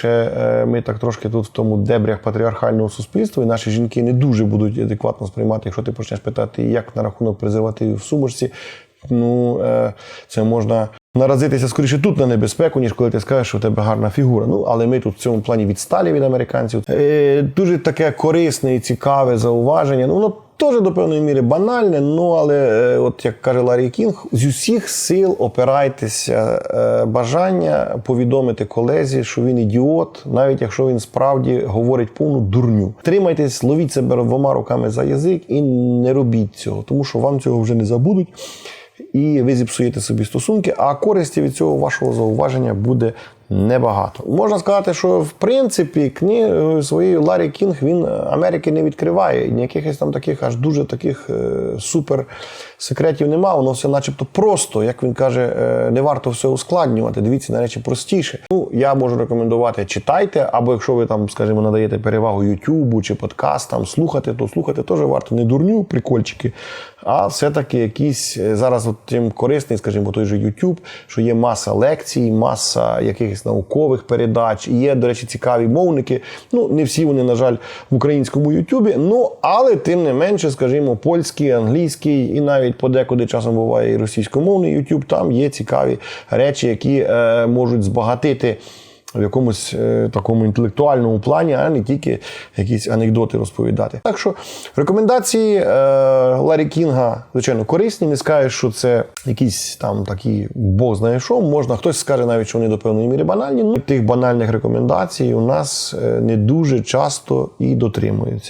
Ще е, ми так трошки тут в тому дебрях патріархального суспільства, і наші жінки не дуже будуть адекватно сприймати, якщо ти почнеш питати, як на рахунок презервативів в сумочці. Ну, е, це можна наразитися скоріше тут на небезпеку, ніж коли ти скажеш, що у тебе гарна фігура. Ну, але ми тут в цьому плані відсталі від американців. Е, дуже таке корисне і цікаве зауваження. Ну, воно теж до певної міри банальне, ну але е, от як каже Ларі Кінг, з усіх сил опирайтеся е, бажання повідомити колезі, що він ідіот, навіть якщо він справді говорить повну дурню. Тримайтесь, ловіть себе двома руками за язик і не робіть цього, тому що вам цього вже не забудуть. І ви зіпсуєте собі стосунки, а користі від цього вашого зауваження буде небагато. Можна сказати, що в принципі книгою своєю Ларі Кінг він Америки не відкриває. Ніяких там таких аж дуже таких е, супер секретів нема. Воно все начебто просто, як він каже, е, не варто все ускладнювати. Дивіться на речі простіше. Ну, я можу рекомендувати читайте, або якщо ви там, скажімо, надаєте перевагу Ютубу чи подкастам, слухати, то слухати теж варто не дурню, прикольчики, а все-таки якісь е, зараз от тим корисний, скажімо, той же YouTube, що є маса лекцій, маса якихось наукових передач. Є, до речі, цікаві мовники. Ну, не всі вони, на жаль, в українському Ютубі. Ну, але тим не менше, скажімо, польський, англійський і навіть подекуди часом буває і російськомовний Ютуб. там є цікаві речі, які е, можуть збагатити в якомусь е, такому інтелектуальному плані, а не тільки якісь анекдоти розповідати. Так що рекомендації е, Ларі Кінга, звичайно, корисні. Не скажеш, що це якісь там такі Бог знає що. Можна хтось скаже навіть, що вони до певної міри банальні. Ну тих банальних рекомендацій у нас е, не дуже часто і дотримуються.